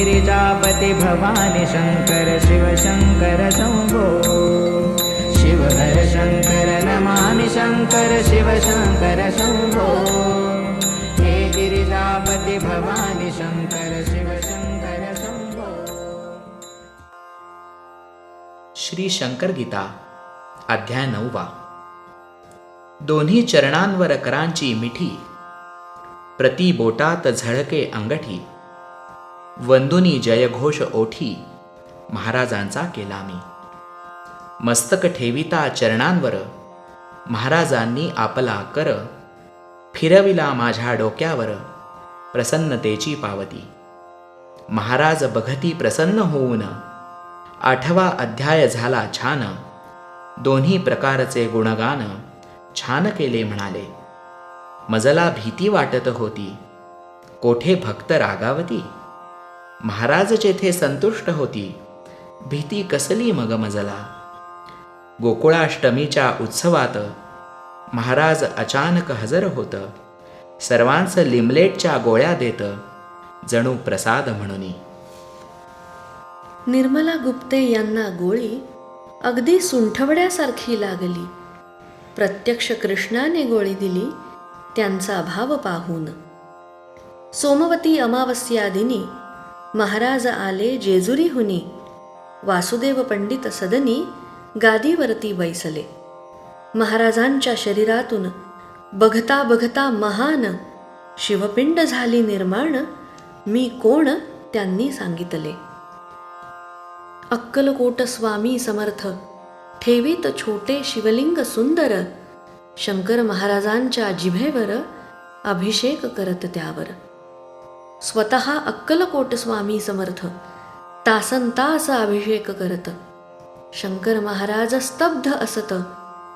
गिरिजापति भवानि शङ्कर शिव शङ्कर शम्भो शिव हर शङ्कर नमामि शङ्कर शिव शङ्कर शम्भो हे गिरिजापति भवानि शङ्कर शिव शङ्कर शम्भो श्री शंकर गीता अध्याय नववा। दोन्ही चरणांवर करांची मिठी प्रति बोटात झळके अंगठी। वंदुनी जयघोष ओठी महाराजांचा केला मी. मस्तक ठेविता चरणांवर महाराजांनी आपला कर फिरविला माझ्या डोक्यावर प्रसन्नतेची पावती. महाराज बघती प्रसन्न होऊन आठवा अध्याय झाला छान दोन्ही प्रकारचे गुणगान छान केले म्हणाले. मजला भीती वाटत होती कोठे भक्त रागावती? महाराज जेथे संतुष्ट होती भीती कसली मग मजला? गोकुळाष्टमीच्या उत्सवात महाराज अचानक हजर होत सर्वांचं लिमलेटच्या गोळ्या देत जणू प्रसाद म्हणून. निर्मला गुप्ते यांना गोळी अगदी सुंठवड्यासारखी लागली. प्रत्यक्ष कृष्णाने गोळी दिली त्यांचा भाव पाहून. सोमवती अमावस्या दिनी महाराज आले जेजुरी हुनी. वासुदेव पंडित सदनी गादीवरती बैसले. महाराजांच्या शरीरातून बघता बघता महान शिवपिंड झाली निर्माण मी कोण त्यांनी सांगितले. अक्कलकोट स्वामी समर्थ ठेवीत छोटे शिवलिंग सुंदर शंकर महाराजांच्या जिभेवर अभिषेक करत त्यावर. स्वतः अक्कलकोट स्वामी समर्थ तासन तास अभिषेक करत. शंकर महाराज स्तब्ध असत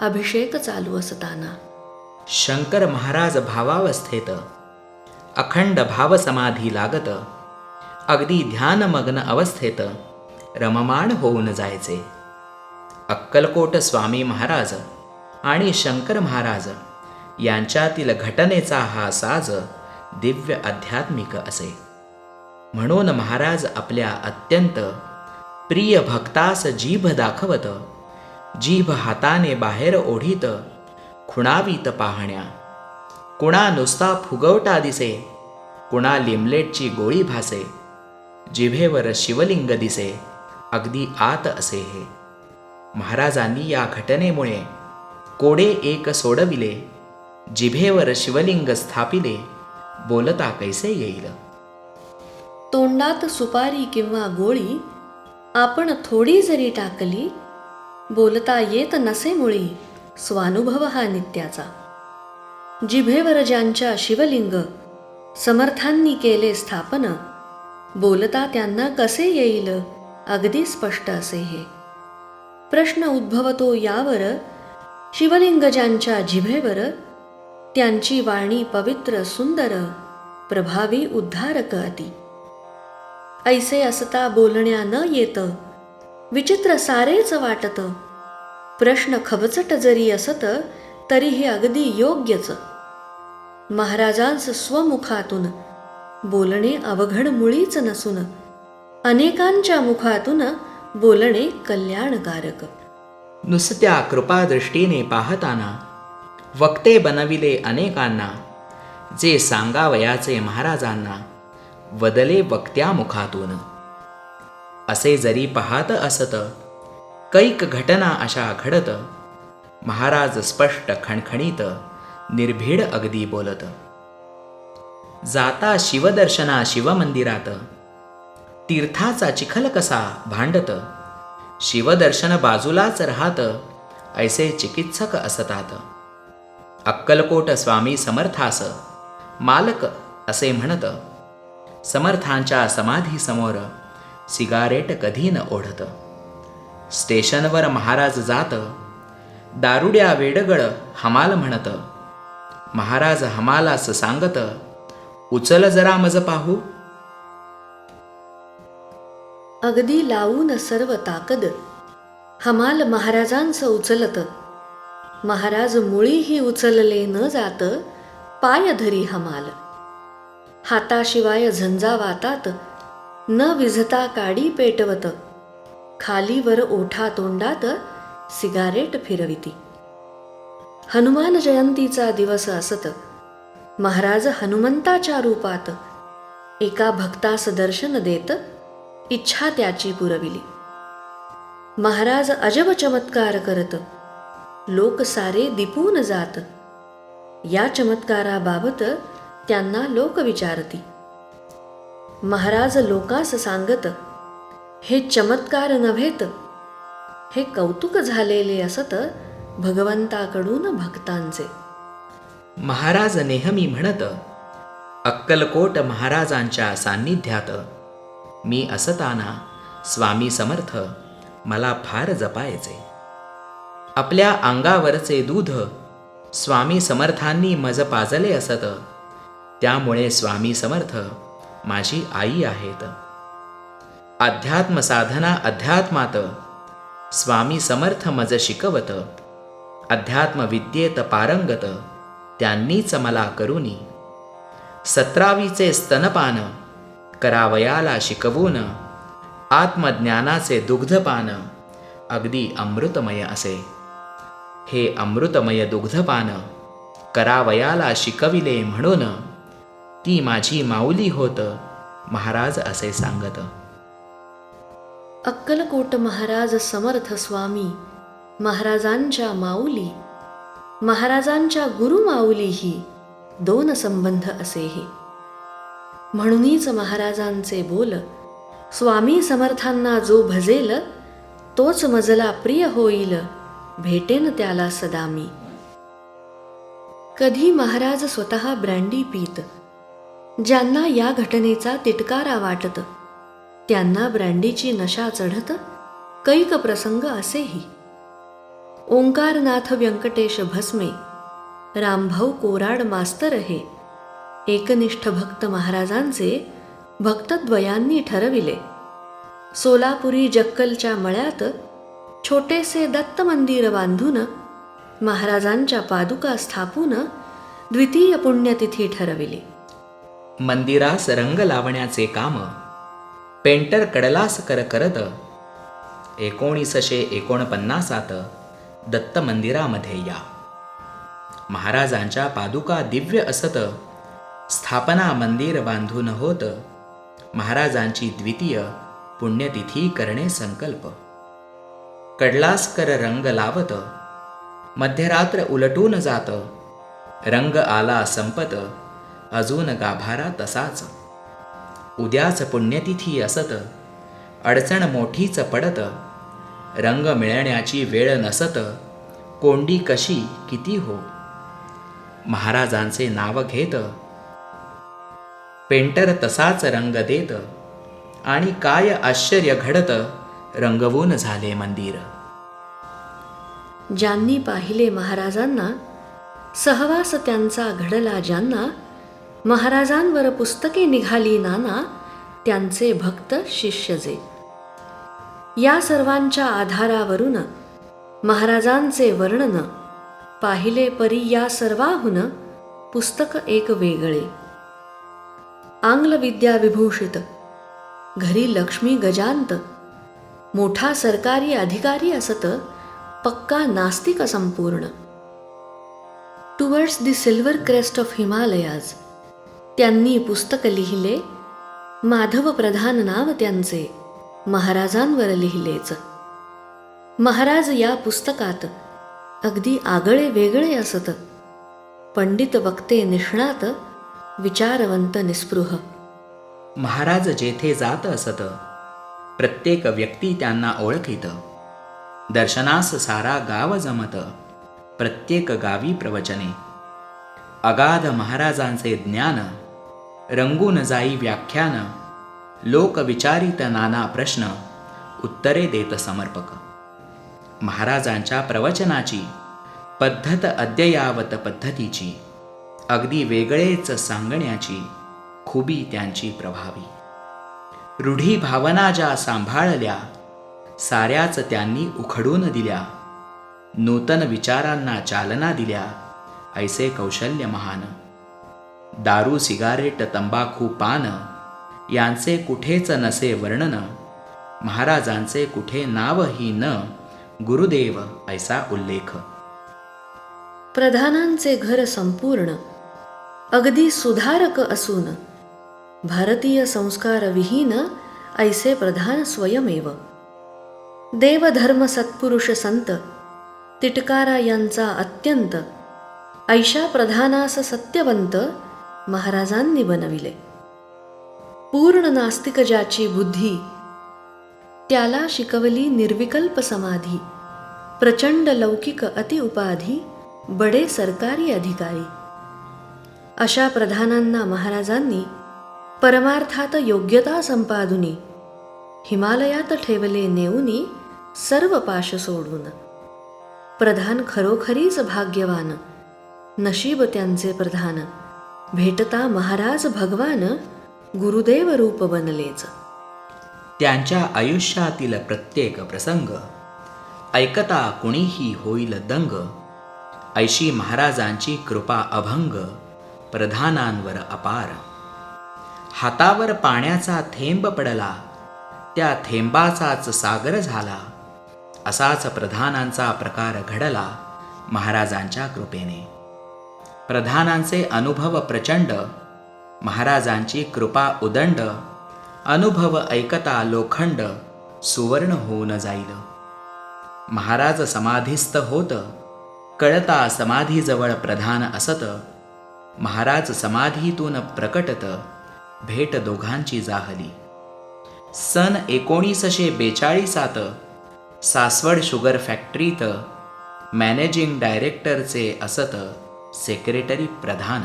अभिषेक चालू असताना. शंकर महाराज भावावस्थेत अखंड भावसमाधी लागत. अगदी ध्यानमग्न अवस्थेत रममाण होऊन जायचे. अक्कलकोट स्वामी महाराज आणि शंकर महाराज यांच्यातील घटनेचा हा साज दिव्य आध्यात्मिक असे. म्हणून महाराज आपल्या अत्यंत प्रिय भक्तास जीभ दाखवत जीभ हाताने बाहेर ओढीत खुणावीत पाहण्या. कुणा नुसता फुगवटा दिसे कुणा लिमलेटची गोळी भासे जिभेवर शिवलिंग दिसे अगदी आत असे हे. महाराजांनी या घटनेमुळे कोडे एक सोडविले जिभेवर शिवलिंग स्थापिले बोलता कैसे येईल? तोंडात सुपारी किंवा गोळी आपण थोडी जरी टाकली बोलता येत नसे मुळी स्वानुभव हा नित्याचा. जिभेवर ज्यांच्या शिवलिंग समर्थांनी केले स्थापन बोलता त्यांना कसे येईल? अगदी स्पष्ट असे हे. प्रश्न उद्भवतो यावर शिवलिंग ज्यांच्या जिभेवर त्यांची वाणी पवित्र सुंदर प्रभावी उद्धारक अति. ऐसे असता बोलण्या न येत विचित्र सारेच वाटत. प्रश्न खवचट जरी असत तरी हे अगदी योग्यच. महाराजांस स्वमुखातून बोलणे अवघड मुळीच नसून अनेकांच्या मुखातून बोलणे कल्याणकारक. नुसत्या कृपादृष्टीने पाहताना वक्ते बनविले अनेकांना. जे सांगावयाचे महाराजांना वदले वक्त्या मुखातून असे जरी पाहत असत कैक घटना अशा घडत महाराज स्पष्ट खणखणीत निर्भीड अगदी बोलत. जाता शिवदर्शना शिवमंदिरात तीर्थाचा चिखल कसा भांडत शिवदर्शन बाजूलाच राहत ऐसे चिकित्सक असतात. अक्कलकोट स्वामी समर्थास. मालक असे म्हणत समर्थांच्या समाधीसमोर सिगारेट कधी न ओढत. स्टेशनवर महाराज जात दारुड्या वेडगळ हमाल म्हणत. महाराज हमालास सांगत उचल जरा मज पाहू. अगदी लावून सर्व ताकद हमाल महाराजांचं उचलत. महाराज मुळीही उचलले न जात पाय धरी हमाल. हाताशिवाय झंझा वातात न विझता काडी पेटवत. खालीवर ओठा तोंडात सिगारेट फिरविती. हनुमान जयंतीचा दिवस असत. महाराज हनुमंताच्या रूपात एका भक्तास दर्शन देत इच्छा त्याची पुरविली. महाराज अजब चमत्कार करत लोक सारे दिपून जात. या चमत्काराबाबत त्यांना लोक विचारती. महाराज लोकास सांगत हे चमत्कार नव्हेत. हे कौतुक झालेले असत भगवंताकडून भक्तांचे. महाराज नेहमी म्हणत अक्कलकोट महाराजांच्या सान्निध्यात. मी असताना स्वामी समर्थ मला फार जपायचे. आपल्या अंगावरचे दूध स्वामी समर्थांनी मज पाजले असत. त्यामुळे स्वामी समर्थ माझी आई आहेत. अध्यात्म साधना अध्यात्मात स्वामी समर्थ मज शिकवत. अध्यात्म विद्येत पारंगत त्यांनीच मला करुनी सतरावीचे स्तनपान करावयाला शिकवून आत्मज्ञानाचे दुग्धपान अगदी अमृतमय असे. हे अमृतमय दुग्धपान. करावयाला शिकविले म्हणून. ती माझी माऊली होत महाराज असे सांगत. अक्कलकोट महाराज समर्थ स्वामी महाराजांच्या माऊली महाराजांच्या गुरु माऊलीही दोन संबंध असेही. म्हणूनच महाराजांचे बोल स्वामी समर्थांना जो भजेल तोच मजला प्रिय होईल. भेटेन त्याला सदा मी. कधी महाराज स्वतः ब्रँडी पीत ज्यांना या घटनेचा तिटकारा वाटत त्यांना ब्रँडीची नशा चढत कैक प्रसंग असेही. ओंकारनाथ व्यंकटेश भस्मे रामभाऊ कोराड मास्तर हे एकनिष्ठ भक्त महाराजांचे भक्तद्वयांनी ठरविले. सोलापुरी जक्कलच्या मळ्यात छोटेसे दत्त मंदिर बांधून महाराजांच्या पादुका स्थापून द्वितीय पुण्यतिथी ठरविली. मंदिरास रंग लावण्याचे काम पेंटर कडलासकर करत एकोणीसशे एकोणपन्नासात दत्त मंदिरामध्ये या. महाराजांच्या पादुका दिव्य असत स्थापना मंदिर बांधून होत महाराजांची द्वितीय पुण्यतिथी करणे संकल्प. कडलासकर रंग लावत. मध्यरात्र उलटून जात. रंग आला संपत. अजून गाभारा तसाच. उद्याच पुण्यतिथी असत. अडचण मोठीच पडत. रंग मिळण्याची वेळ नसत. कोंडी कशी किती हो? महाराजांचे नाव घेत. पेंटर तसाच रंग देत. आणि काय आश्चर्य घडतं. रंगवून झाले मंदिर. ज्यांनी पाहिले महाराजांना सहवास त्यांचा घडला ज्यांना महाराजांवर पुस्तके निघाली नाना त्यांचे भक्त शिष्य जे या सर्वांच्या आधारावरून महाराजांचे वर्णन पाहिले परी या सर्वाहून पुस्तक एक वेगळे. आंग्ल विद्या विभूषित घरी लक्ष्मी गजांत मोठा सरकारी अधिकारी असत पक्का नास्तिक संपूर्ण towards the silver crest of Himalayas त्यांनी पुस्तक लिहिले माधव प्रधान नाव त्यांचे महाराजांवर लिहिलेच. महाराज या पुस्तकात अगदी आगळे वेगळे असत. पंडित वक्ते निष्णात विचारवंत निस्पृह. महाराज जेथे जात असत प्रत्येक व्यक्ती त्यांना ओळखीत. दर्शनास सारा गाव जमत. प्रत्येक गावी प्रवचने. अगाध महाराजांचे ज्ञान. रंगून जाई व्याख्यान. लोक विचारित नाना प्रश्न. उत्तरे देत समर्पक. महाराजांच्या प्रवचनाची. पद्धत अद्ययावत पद्धतीची. अगदी वेगळेच सांगण्याची. खुबी त्यांची प्रभावी. रूढी भावना ज्या सांभाळल्या साऱ्याच त्यांनी उखडून दिल्या. नूतन विचारांना चालना दिल्या ऐसे कौशल्य महान. दारू सिगारेट तंबाखू पान यांचे कुठेच नसे वर्णन महाराजांचे कुठे नावही न गुरुदेव ऐसा उल्लेख. प्रधानांचे घर संपूर्ण अगदी सुधारक असून भारतीय संस्कार विहीन ऐसे प्रधान स्वयमेव. देवधर्म सत्पुरुष संत तिटकारा यांचा अत्यंत ऐशा प्रधानास सत्यवंत महाराजांनी बनविले. पूर्ण नास्तिक ज्याची बुद्धी त्याला शिकवली निर्विकल्प समाधी प्रचंड लौकिक अतिउपाधी बडे सरकारी अधिकारी. अशा प्रधानांना महाराजांनी परमार्थात योग्यता संपादुनी. हिमालयात ठेवले नेऊनी सर्व पाश सोडून. प्रधान खरोखरीच भाग्यवान. नशीब त्यांचे प्रधान. भेटता महाराज भगवान गुरुदेव रूप बनलेच. त्यांच्या आयुष्यातील प्रत्येक प्रसंग ऐकता कुणीही होईल दंग. ऐशी महाराजांची कृपा अभंग प्रधानांवर अपार. हातावर पाण्याचा थेंब पडला. त्या थेंबाचाच सागर झाला. असाच प्रधानांचा प्रकार घडला महाराजांच्या कृपेने. प्रधानांचे अनुभव प्रचंड महाराजांची कृपा उदंड अनुभव ऐकता लोखंड सुवर्ण होऊन जाईल. महाराज समाधीस्थ होत कळता समाधीजवळ प्रधान असत महाराज समाधीतून प्रकटत. भेट दोघांची जाहली. सन एकोणीसशे बेचाळीसात सासवड शुगर फॅक्टरीत मॅनेजिंग डायरेक्टरचे असत सेक्रेटरी प्रधान.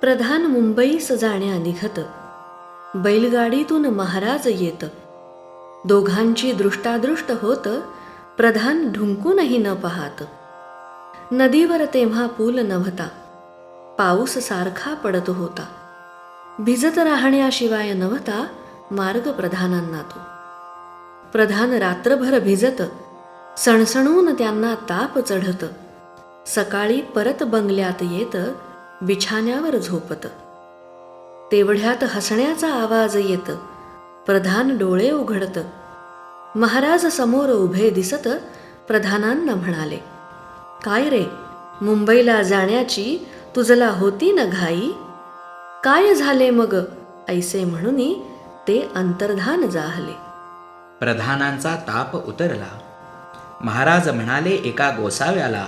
प्रधान मुंबईस जाण्या निघत. बैलगाडीतून महाराज येत. दोघांची दृष्टादृष्ट होत प्रधान ढुंकूनही न पाहात. नदीवर तेव्हा पूल नव्हता. पाऊस सारखा पडत होता. भिजत राहण्याशिवाय नव्हता मार्ग प्रधानांना तो. प्रधान रात्रभर भिजत सणसणून त्यांना ताप चढत सकाळी परत बंगल्यात येत बिछाण्यावर झोपत. तेवढ्यात हसण्याचा आवाज येत प्रधान डोळे उघडत. महाराज समोर उभे दिसत प्रधानांना म्हणाले काय रे मुंबईला जाण्याची तुझला होती न घाई? काय झाले मग? ऐसे म्हणून ते अंतर्धान जाहले प्रधानांचा ताप उतरला. महाराज म्हणाले एका गोसाव्याला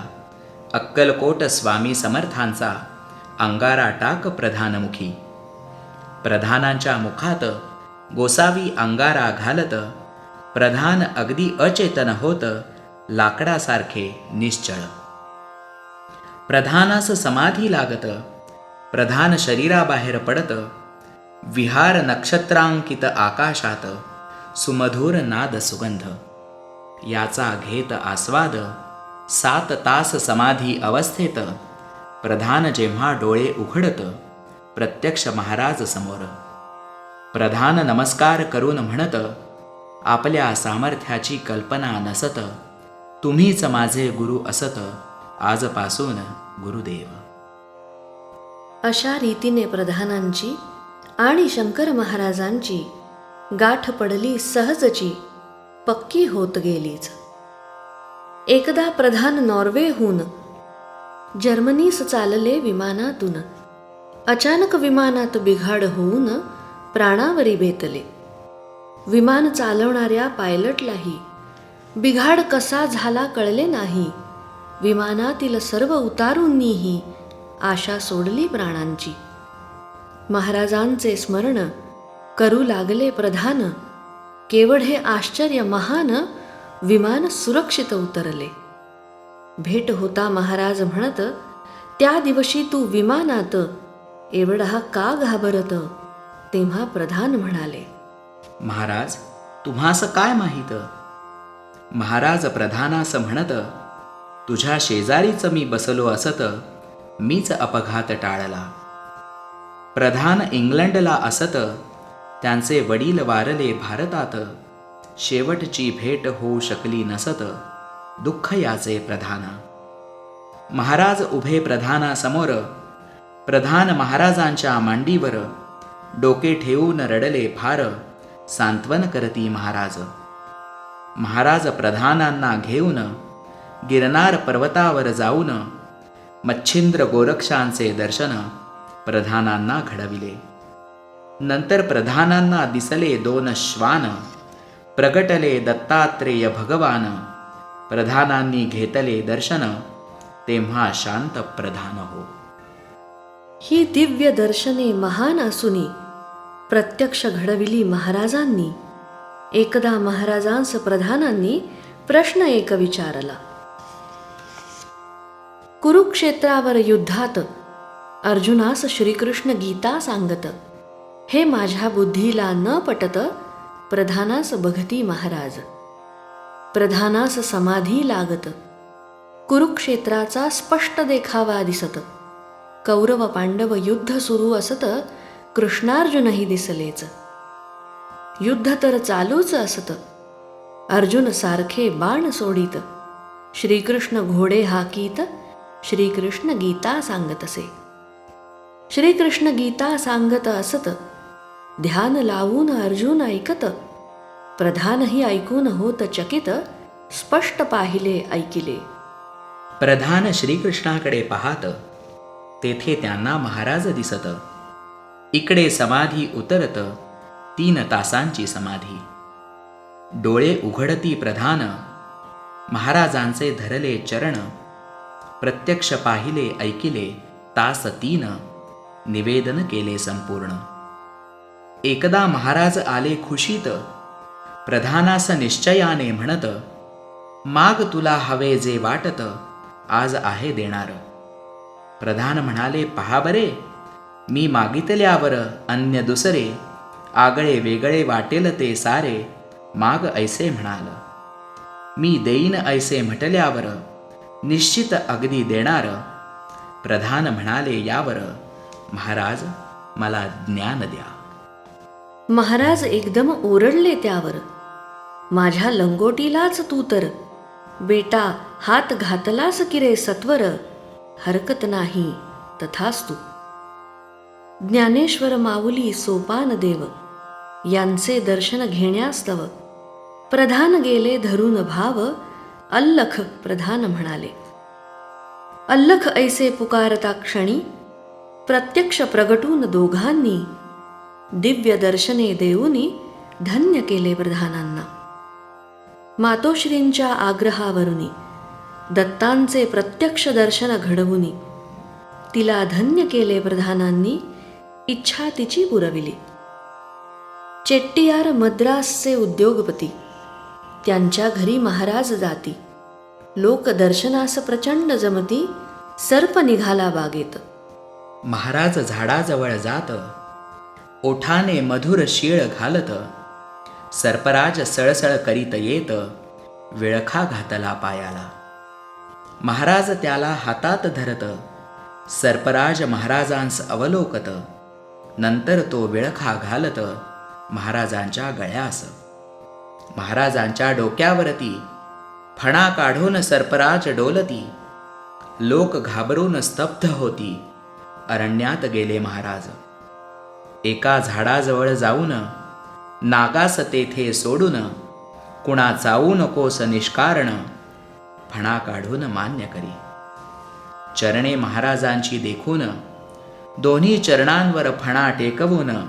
अक्कलकोट स्वामी समर्थांचा अंगारा टाक प्रधानमुखी. प्रधानांच्या मुखात गोसावी अंगारा घालत प्रधान अगदी अचेतन होत लाकडासारखे निश्चळ. प्रधानास समाधी लागत प्रधान शरीराबाहेर पडत विहार नक्षत्रांकित आकाशात सुमधुर नाद सुगंध. याचा घेत आस्वाद सात तास समाधी अवस्थेत प्रधान जेव्हा डोळे उघडत प्रत्यक्ष महाराज समोर. प्रधान नमस्कार करून म्हणत आपल्या सामर्थ्याची कल्पना नसत तुम्हीच माझे गुरु असत आजपासून गुरुदेव. अशा रीतीने प्रधानांची आणि शंकर महाराजांची गाठ पडली सहजची पक्की होत गेलीच. एकदा प्रधान नॉर्वेहून जर्मनीस चालले विमानातून अचानक विमानात बिघाड होऊन प्राणावरी बेतले विमान चालवणाऱ्या पायलटलाही बिघाड कसा झाला कळले नाही. विमानातील सर्व उतारूंनीही आशा सोडली प्राणांची. महाराजांचे स्मरण करू लागले प्रधान. केवढ हे आश्चर्य महान विमान सुरक्षित उतरले. भेट होता महाराज म्हणत त्या दिवशी तू विमानात एवढा का घाबरत? तेव्हा प्रधान म्हणाले महाराज तुम्हास काय माहीत? महाराज प्रधानास म्हणत तुझ्या शेजारीच मी बसलो असत मीच अपघात टाळला. प्रधान इंग्लंडला असत त्यांचे वडील वारले भारतात. शेवटची भेट होऊ शकली नसत दुःख याचे प्रधान. महाराज उभे प्रधानासमोर प्रधान महाराजांच्या मांडीवर डोके ठेवून रडले फार सांत्वन करती महाराज. महाराज प्रधानांना घेऊन गिरनार पर्वतावर जाऊन मच्छिंद्र गोरक्षांचे दर्शन प्रधानांना घडविले. नंतर प्रधानांना दिसले दोन श्वान प्रगटले दत्तात्रेय भगवान. प्रधानांनी घेतले दर्शन तेव्हा शांत प्रधान हो. ही दिव्य दर्शने महान असूनी प्रत्यक्ष घडविली महाराजांनी. एकदा महाराजांस प्रधानांनी प्रश्न एक विचारला. कुरुक्षेत्रावर युद्धात अर्जुनास श्रीकृष्ण गीता सांगत हे माझ्या बुद्धीला न पटत प्रधानास बघती महाराज. प्रधानास समाधी लागत. कुरुक्षेत्राचा स्पष्ट देखावा दिसत. कौरव पांडव युद्ध सुरू असत कृष्णार्जुनही दिसलेच. युद्ध तर चालूच असत. अर्जुन सारखे बाण सोडित. श्रीकृष्ण घोडे हाकीत श्रीकृष्ण गीता सांगत असे. श्रीकृष्ण गीता सांगत असत ध्यान लावून अर्जुन ऐकत प्रधानही ऐकून होत चकित स्पष्ट पाहिले ऐकिले. प्रधान श्रीकृष्णाकडे पाहत तेथे त्यांना महाराज दिसत. इकडे समाधी उतरत तीन तासांची समाधी. डोळे उघडती प्रधान महाराजांचे धरले चरण प्रत्यक्ष पाहिले ऐकिले तास तीन निवेदन केले संपूर्ण. एकदा महाराज आले खुशीत प्रधानास निश्चयाने म्हणत माग तुला हवे जे वाटत आज आहे देणार. प्रधान म्हणाले पहा बरे मी मागितल्यावर अन्य दुसरे आगळे वेगळे वाटेल ते सारे माग ऐसे म्हणाल. मी देईन ऐसे म्हटल्यावर निश्चित अगदी देणार? प्रधान म्हणाले यावर महाराज मला ज्ञान द्या. महाराज एकदम ओरडले त्यावर माझ्या लंगोटीलाच तू तर बेटा हात घातलास की रे सत्वर हरकत नाही तथास्तु. ज्ञानेश्वर माऊली सोपान देव यांचे दर्शन घेण्यास्तव प्रधान गेले धरून भाव अल्लख प्रधान म्हणाले. अल्लख ऐसे पुकारता क्षणी प्रत्यक्ष प्रगटून दोघांनी दिव्य दर्शने देऊनी धन्य केले प्रधानांना. मातोश्रींच्या आग्रहावरुनी दत्तांचे प्रत्यक्ष दर्शन घडवुनी तिला धन्य केले प्रधानांनी इच्छा तिची पुरविली. चेट्टियार मद्रासचे उद्योगपती त्यांच्या घरी महाराज जाती. लोक दर्शनास प्रचंड जमती सर्प निघाला बागेत. महाराज झाडाजवळ जात ओठाने मधुर शीळ घालत सर्पराज सळसळ करीत येत विळखा घातला पायाला. महाराज त्याला हातात धरत सर्पराज महाराजांस अवलोकत नंतर तो विळखा घालत महाराजांच्या गळ्यास महाराजांच्या डोक्यावरती. फणा काढून सर्पराज डोलती. लोक घाबरून स्तब्ध होती. अरण्यात गेले महाराज. एका झाडाजवळ जाऊन नागास तेथे सोडून कुणा चावू नकोस निष्कारण फणा काढून मान्य करी. चरणे महाराजांची देखून दोन्ही चरणांवर फणा टेकवून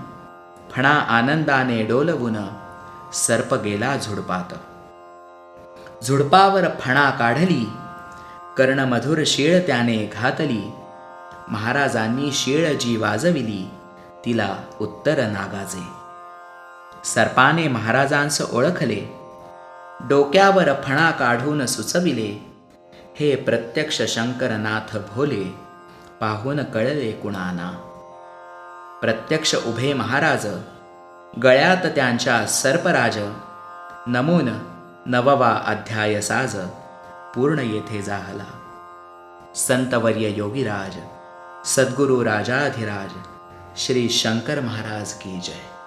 फणा आनंदाने डोलवून सर्प गेला झुडपात. झुडपावर फणा काढली कर्णमधुर शेळ त्याने घातली महाराजांनी शेळ जी वाजविली तिला उत्तर नागाजे सर्पाने महाराजांस ओळखले डोक्यावर फणा काढून सुचविले हे प्रत्यक्ष शंकरनाथ भोले पाहून कळले कुणाना. प्रत्यक्ष उभे महाराज गळ्यात त्यांच्या सर्पराज. नमून नववा अध्याय साज. पूर्ण येथे झाला संतवर्य योगीराज. सद्गुरु राजाधिराज. श्री शंकर महाराज की जय.